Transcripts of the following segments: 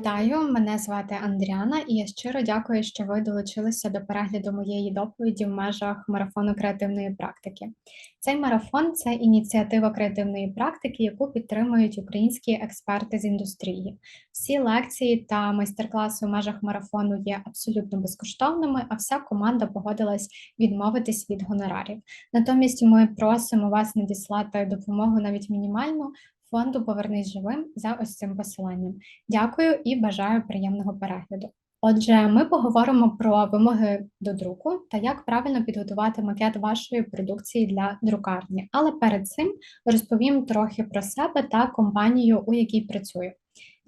Вітаю, мене звати Андріана, і я щиро дякую, що ви долучилися до перегляду моєї доповіді в межах марафону креативної практики. Цей марафон це ініціатива креативної практики, яку підтримують українські експерти з індустрії. Всі лекції та майстер-класи в межах марафону є абсолютно безкоштовними, а вся команда погодилась відмовитись від гонорарів. Натомість ми просимо вас надіслати допомогу навіть мінімальну фонду Повернись живим за ось цим посиланням. Дякую і бажаю приємного перегляду. Отже, ми поговоримо про вимоги до друку та як правильно підготувати макет вашої продукції для друкарні. Але перед цим розповім трохи про себе та компанію, у якій працюю.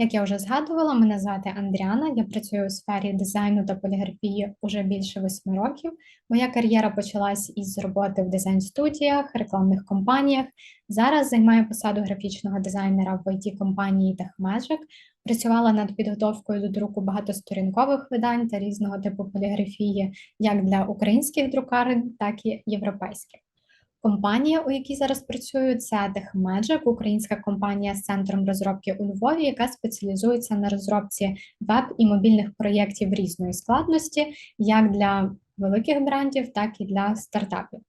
Як я вже згадувала, мене звати Андріана. Я працюю у сфері дизайну та поліграфії уже більше восьми років. Моя кар'єра почалась із роботи в дизайн-студіях, рекламних компаніях. Зараз займаю посаду графічного дизайнера в it компанії Techmagic. Працювала над підготовкою до друку багатосторінкових видань та різного типу поліграфії, як для українських друкарень, так і європейських. Компанія, у якій зараз працюю, це TechMagic, українська компанія з центром розробки у Львові, яка спеціалізується на розробці веб і мобільних проєктів різної складності, як для великих брендів, так і для стартапів.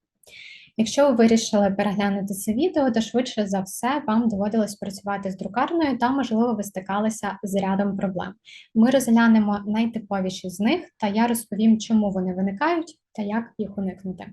Якщо ви вирішили переглянути це відео, то швидше за все вам доводилось працювати з друкарною та, можливо, ви стикалися з рядом проблем. Ми розглянемо найтиповіші з них, та я розповім, чому вони виникають та як їх уникнути.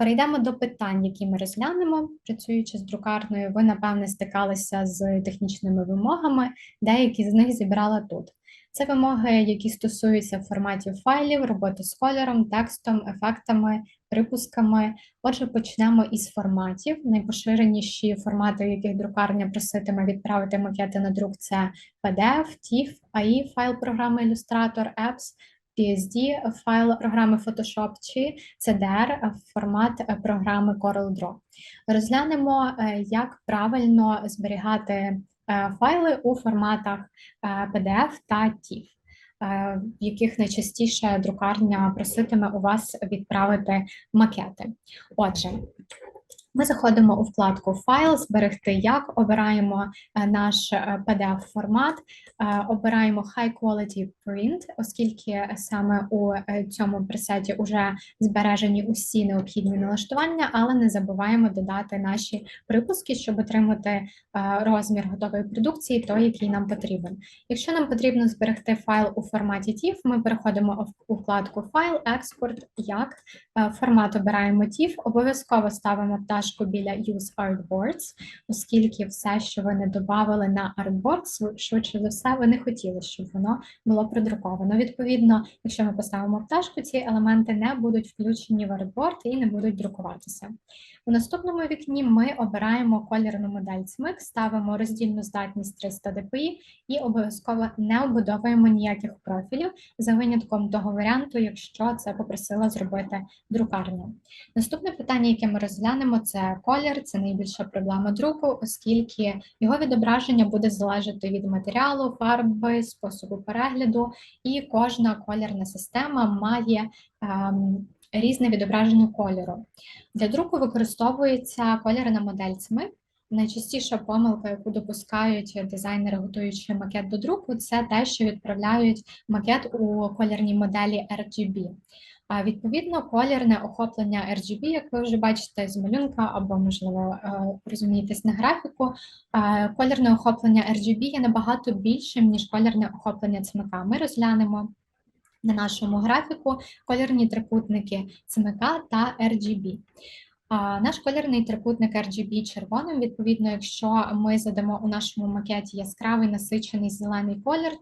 Перейдемо до питань, які ми розглянемо, працюючи з друкарною, ви, напевне, стикалися з технічними вимогами, деякі з них зібрала тут. Це вимоги, які стосуються форматів файлів, роботи з кольором, текстом, ефектами, припусками. Отже, почнемо із форматів. Найпоширеніші формати, у яких друкарня проситиме відправити макети на друк, це PDF, TIFF, AI, файл програми Illustrator, Apps, PSD, файл програми Photoshop чи CDR, формат програми CorelDRAW. Розглянемо, е, як правильно зберігати е, файли у форматах е, PDF та TIFF. В яких найчастіше друкарня проситиме у вас відправити макети. Отже, ми заходимо у вкладку Файл, зберегти як, обираємо е, наш е, е, обираємо High Quality Print, оскільки саме у цьому пресеті вже збережені усі необхідні налаштування, але не забуваємо додати наші припуски, щоб отримати розмір готової продукції, той, який нам потрібен. Якщо нам потрібно зберегти файл у форматі TIFF, ми переходимо у вкладку Файл, Експорт, як формат обираємо TIFF, обов'язково ставимо пташку біля Use Artboards, оскільки все, що вони додавали на Artboards, швидше за все, вони хотіли, щоб воно було продруковано. Відповідно, якщо ми поставимо пташку, ці елементи не будуть включені в Artboard і не будуть друкуватися. У наступному вікні ми обираємо колірну модель CMYK, ставимо роздільну здатність 300 dpi і обов'язково не обудовуємо ніяких профілів за винятком того варіанту, якщо це попросила зробити друкарня. Наступне питання, яке ми розглянемо, це колір, це найбільша проблема друку, оскільки його відображення буде залежати від матеріалу, фарби, способу перегляду, і кожна колірна система має. Ем, різне відображення кольору. Для друку використовується кольорна модель ЦМИ. Найчастіша помилка, яку допускають дизайнери, готуючи макет до друку, це те, що відправляють макет у колірній моделі RGB. А відповідно, колірне охоплення RGB, як ви вже бачите з малюнка, або, можливо, е, розумієтесь на графіку, е, колірне охоплення RGB є набагато більшим, ніж колірне охоплення ЦМК. Ми розглянемо на нашому графіку кольорні трикутники ЦМК та RGB. Наш кольорний трикутник RGB червоним, відповідно, якщо ми задамо у нашому макеті яскравий насичений зелений колір,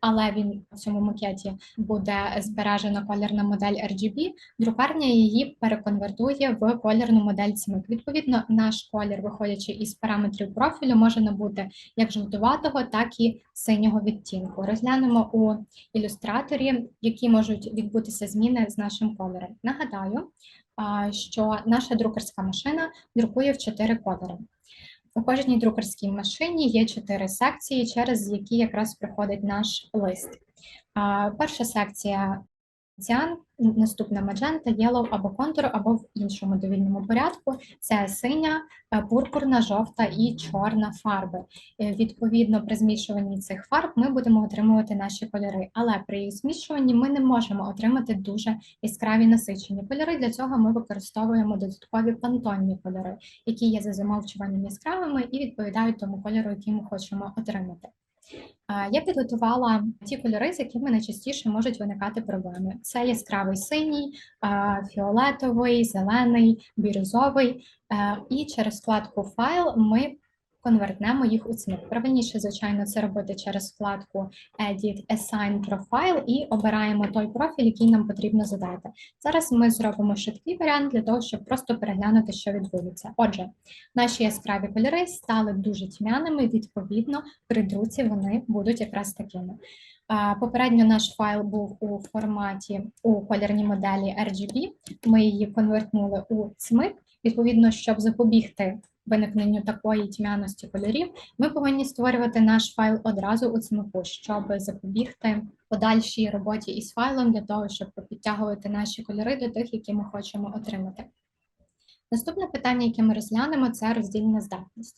але він в цьому макеті буде збережена колірна модель RGB, друкарня її переконвертує в колірну модель CMYK. Відповідно, наш колір, виходячи із параметрів профілю, може набути як жовтуватого, так і синього відтінку. Розглянемо у ілюстраторі, які можуть відбутися зміни з нашим кольором. Нагадаю, що наша друкарська машина друкує в чотири кольори. У кожній друкарській машині є чотири секції, через які якраз приходить наш лист. Перша секція ціан, наступна маджента, yellow або контур, або в іншому довільному порядку. Це синя, е, пурпурна, жовта і чорна фарби. Е, Відповідно, при змішуванні цих фарб ми будемо отримувати наші кольори, але при їх змішуванні ми не можемо отримати дуже яскраві насичені кольори. Для цього ми використовуємо додаткові пантонні кольори, які є за замовчуванням яскравими і відповідають тому кольору, який ми хочемо отримати. Я підготувала ті кольори, з якими найчастіше можуть виникати проблеми. Це яскравий синій, фіолетовий, зелений, бірюзовий. Е, І через вкладку Файл ми конвертнемо їх у цмик. Правильніше, звичайно, це робити через вкладку Edit Assign Profile і обираємо той профіль, який нам потрібно задати. Зараз ми зробимо швидкий варіант для того, щоб просто переглянути, що відбудеться. Отже, наші яскраві кольори стали дуже тьмяними, відповідно, при друці вони будуть якраз такими. Попередньо наш файл був у форматі у колірній моделі RGB. Ми її конвертнули у цмик. Відповідно, щоб запобігти виникненню такої тьмяності кольорів, ми повинні створювати наш файл одразу у цмику, щоб запобігти подальшій роботі із файлом для того, щоб підтягувати наші кольори до тих, які ми хочемо отримати. Наступне питання, яке ми розглянемо, це роздільна здатність.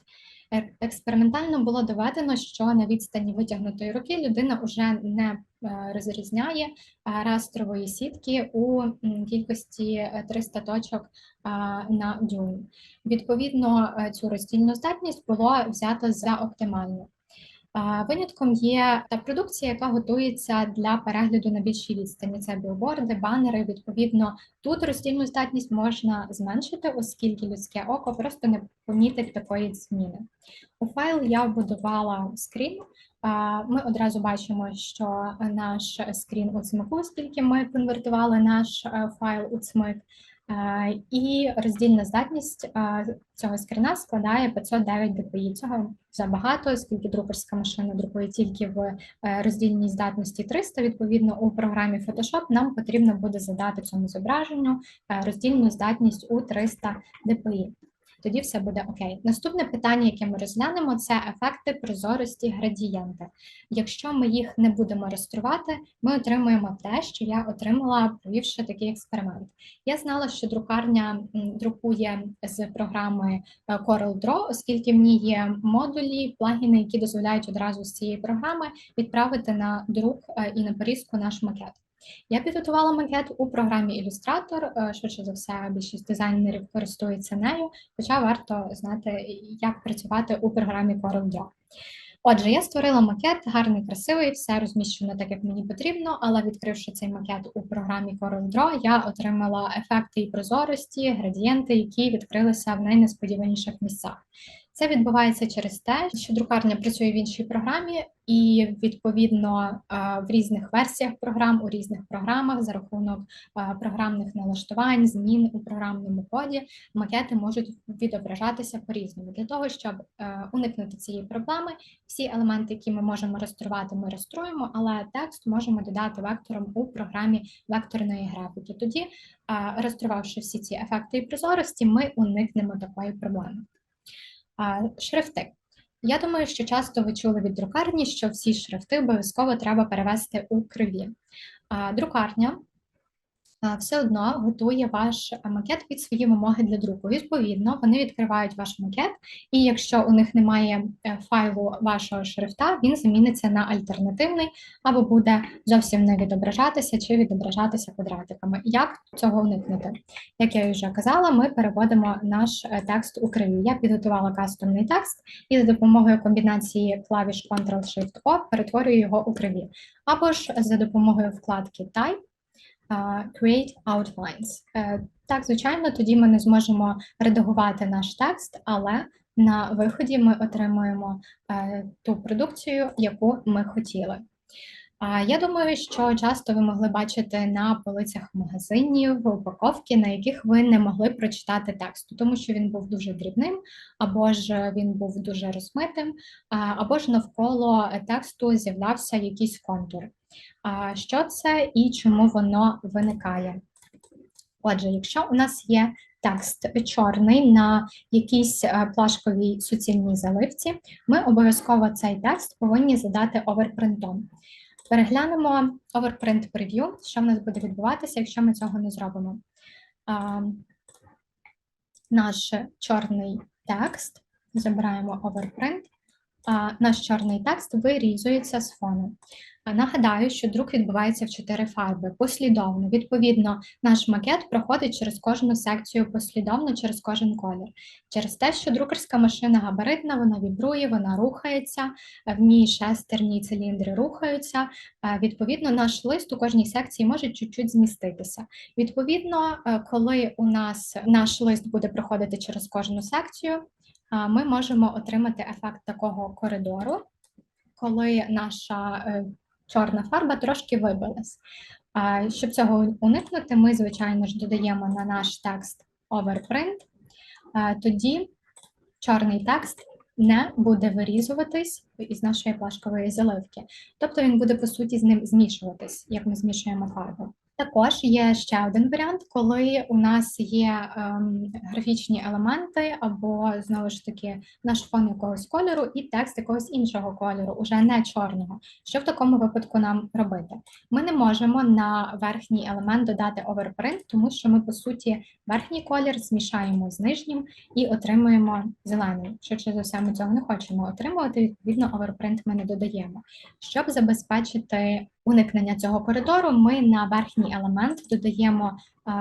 Е- Експериментально було доведено, що на відстані витягнутої руки людина вже не е, розрізняє е, растрової сітки у кількості е, 300 точок на дюйм. Відповідно, е, цю роздільну здатність було взято за оптимальну. Винятком є та продукція, яка готується для перегляду на більшій відстані. Це білборди, банери. Відповідно, тут роздільну здатність можна зменшити, оскільки людське око просто не помітить такої зміни. У файл я вбудувала скрін. Ми одразу бачимо, що наш скрін у цмику, оскільки ми конвертували наш е, файл у цмик. Е, І роздільна здатність е, цього скріна складає 509 dpi. Цього забагато, оскільки друкарська машина друкує тільки в е, роздільній здатності 300. Відповідно, у програмі Photoshop нам потрібно буде задати цьому зображенню роздільну здатність у 300 dpi. Тоді все буде окей. Наступне питання, яке ми розглянемо, це ефекти прозорості градієнта. Якщо ми їх не будемо реєструвати, ми отримуємо те, що я отримала, провівши такий експеримент. Я знала, що друкарня друкує з програми е, CorelDRAW, оскільки в ній є модулі, плагіни, які дозволяють одразу з цієї програми відправити на друк е, і на порізку наш макет. Я підготувала макет у програмі Illustrator. е, Швидше за все, більшість дизайнерів користується нею, хоча варто знати, як працювати у програмі CorelDRAW. Отже, я створила макет, гарний, красивий, все розміщено так, як мені потрібно, але відкривши цей макет у програмі CorelDRAW, я отримала ефекти і прозорості, градієнти, які відкрилися в найнесподіваніших місцях. Це відбувається через те, що друкарня працює в іншій програмі, і відповідно е, в різних версіях програм, у різних програмах за рахунок е, програмних налаштувань, змін у програмному коді, макети можуть відображатися по-різному. Для того, щоб е, уникнути цієї проблеми, всі елементи, які ми можемо реєструвати, ми реєструємо, але текст можемо додати вектором у програмі векторної графіки. Тоді, реєструвавши всі ці ефекти і прозорості, ми уникнемо такої проблеми. Шрифти. Я думаю, що часто ви чули від друкарні, що всі шрифти обов'язково треба перевести у криві. Друкарня все одно готує ваш макет під свої вимоги для друку. Відповідно, вони відкривають ваш макет, і якщо у них немає е, файлу вашого шрифта, він заміниться на альтернативний або буде зовсім не відображатися чи відображатися квадратиками. Як цього уникнути? Як я вже казала, ми переводимо наш е, текст у криві. Я підготувала кастомний текст і за допомогою комбінації клавіш Ctrl-Shift-O перетворюю його у криві. Або ж за допомогою вкладки Type Create Outlines. Е, Так, звичайно, тоді ми не зможемо редагувати наш текст, але на виході ми отримуємо е, ту продукцію, яку ми хотіли. Я думаю, що часто ви могли бачити на полицях магазинів упаковки, на яких ви не могли прочитати тексту, тому що він був дуже дрібним, або ж він був дуже розмитим, або ж навколо тексту з'являвся якийсь контур. Що це і чому воно виникає? Отже, якщо у нас є текст чорний на якійсь е, плашковій суцільній заливці, ми обов'язково цей текст повинні задати оверпринтом. Переглянемо overprint preview, що в нас буде відбуватися, якщо ми цього не зробимо. Наш чорний текст, забираємо overprint, а, наш чорний текст вирізується з фону. Нагадаю, що друк відбувається в чотири фарби послідовно. Відповідно, наш макет проходить через кожну секцію послідовно, через кожен колір. Через те, що друкерська машина габаритна, вона вібрує, вона рухається, в ній шестерні циліндри рухаються. е, Відповідно, наш лист у кожній секції може чуть-чуть зміститися. Відповідно, е, коли у нас наш лист буде проходити через кожну секцію, ми можемо отримати ефект такого коридору, коли наша е, чорна фарба трошки вибилась. Щоб цього уникнути, ми, звичайно ж, додаємо на наш текст overprint, тоді чорний текст не буде вирізуватись із нашої плашкової заливки. Тобто він буде, по суті, з ним змішуватись, як ми змішуємо фарбу. Також є ще один варіант, коли у нас є ем, графічні елементи, або знову ж таки наш фон якогось кольору і текст якогось іншого кольору, уже не чорного. Що в такому випадку нам робити? Ми не можемо на верхній елемент додати overprint, тому що ми, по суті, верхній колір змішаємо з нижнім і отримуємо зелений. Швидше за все, ми цього не хочемо отримувати. Відповідно, overprint ми не додаємо. Щоб забезпечити уникнення цього коридору, ми на верхній елемент додаємо е,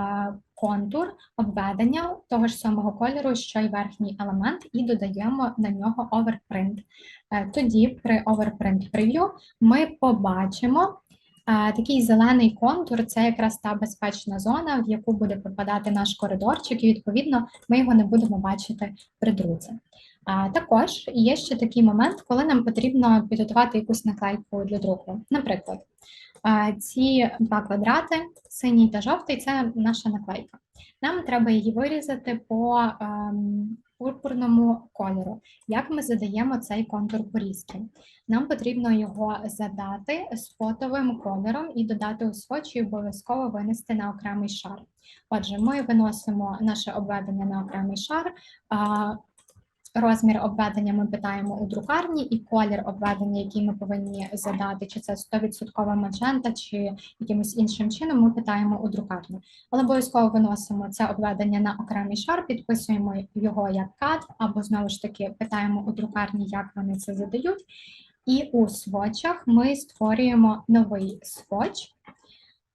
контур обведення того ж самого кольору, що й верхній елемент, і додаємо на нього. Е, тоді при overprint preview ми побачимо е, такий зелений контур, це якраз та безпечна зона, в яку буде попадати наш коридорчик, і відповідно ми його не будемо бачити при друці. Також є ще такий момент, коли нам потрібно підготувати якусь наклейку для друку. Наприклад, ці два квадрати, синій та жовтий, це наша наклейка. Нам треба її вирізати по ем, пурпурному кольору. Як ми задаємо цей контур порізки? Нам потрібно його задати спотовим кольором і додати у сводч і обов'язково винести на окремий шар. Отже, ми виносимо наше обведення на окремий шар. Розмір обведення ми питаємо у друкарні, і колір обведення, який ми повинні задати, чи це 100% маджента, чи якимось іншим чином, ми питаємо у друкарні. Але обов'язково виносимо це обведення на окремий шар, підписуємо його як кат, або знову ж таки питаємо у друкарні, як вони це задають. І у сводчах ми створюємо новий сводч,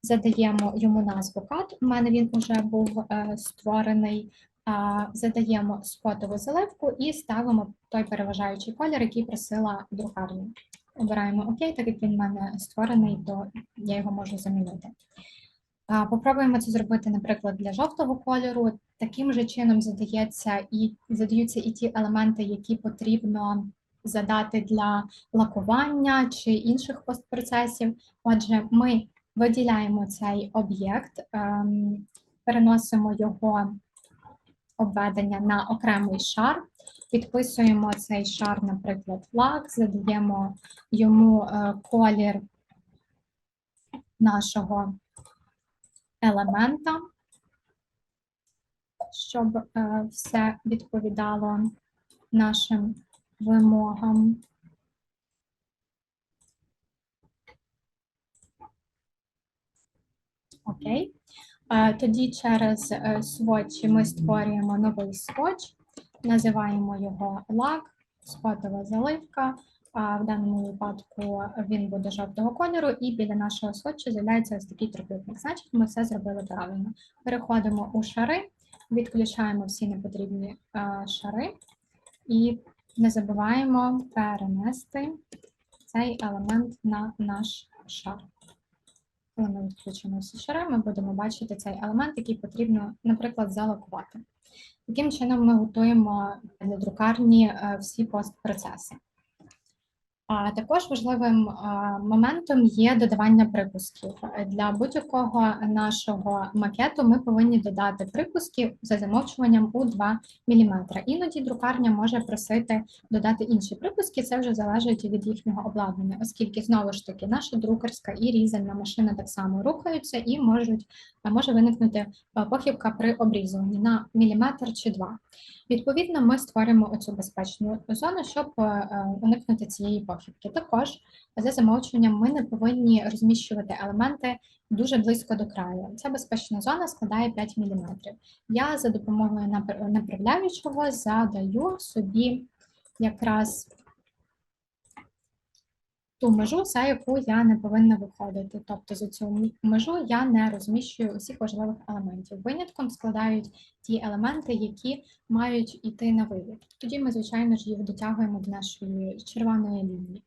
задаємо йому назву кат. У мене він вже був е, створений. Задаємо спотову заливку і ставимо той переважаючий колір, який просила друкарня. Обираємо ОК, так як він в мене створений, то я його можу замінити. Попробуємо це зробити, наприклад, для жовтого кольору. Таким же чином задається і задаються і ті елементи, які потрібно задати для лакування чи інших постпроцесів. Отже, ми виділяємо цей об'єкт, ем, переносимо його обведення на окремий шар, підписуємо цей шар, наприклад, лак, задаємо йому е, колір нашого елемента, щоб е, все відповідало нашим вимогам. Окей. Е, Тоді через е, сводч ми створюємо новий сводч, називаємо його лак, спотова заливка. В даному випадку він буде жовтого кольору, і біля нашого сводчу з'являється ось такий трикутник. Значить, ми все зробили правильно. Переходимо у шари, відключаємо всі непотрібні е, шари і не забуваємо перенести цей елемент на наш шар. Коли ми відключимо всі ми будемо бачити цей елемент, який потрібно, наприклад, залокувати. Таким чином ми готуємо для друкарні е, всі постпроцеси. А також важливим моментом є додавання припусків. Для будь-якого нашого макету ми повинні додати припуски за замовчуванням у 2 мм. Іноді друкарня може просити додати інші припуски, це вже залежить від їхнього обладнання, оскільки знову ж таки наша друкарська і різальна машина так само рухаються і можуть може виникнути похибка при обрізуванні на міліметр чи два. Відповідно, ми створимо оцю безпечну зону, щоб е, уникнути цієї похибки. Також за замовчуванням ми не повинні розміщувати елементи дуже близько до краю. Ця безпечна зона складає 5 мм. Я за допомогою напр- направляючого задаю собі якраз ту межу, за яку я не повинна виходити. Тобто за цю межу я не розміщую усіх важливих елементів. Винятком складають ті елементи, які мають йти на вивід. Тоді ми, звичайно ж, їх дотягуємо до нашої червоної лінії.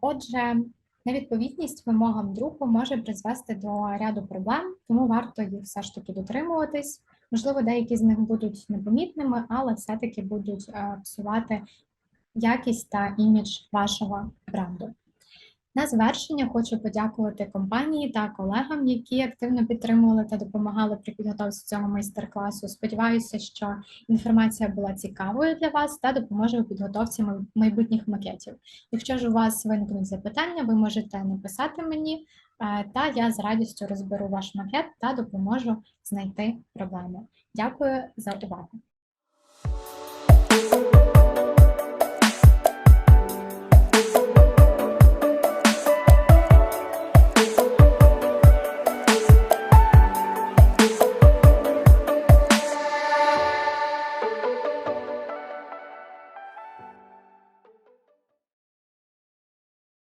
Отже, невідповідність вимогам друку може призвести до ряду проблем, тому варто їх все ж таки дотримуватись. Можливо, деякі з них будуть непомітними, але все-таки будуть е, псувати якість та імідж вашого бренду. На завершення хочу подякувати компанії та колегам, які активно підтримували та допомагали при підготовці цього майстер-класу. Сподіваюся, що інформація була цікавою для вас та допоможе у підготовці майбутніх макетів. Якщо ж у вас виникнуть запитання, ви можете написати мені, е, та я з радістю розберу ваш макет та допоможу знайти проблему. Дякую за увагу.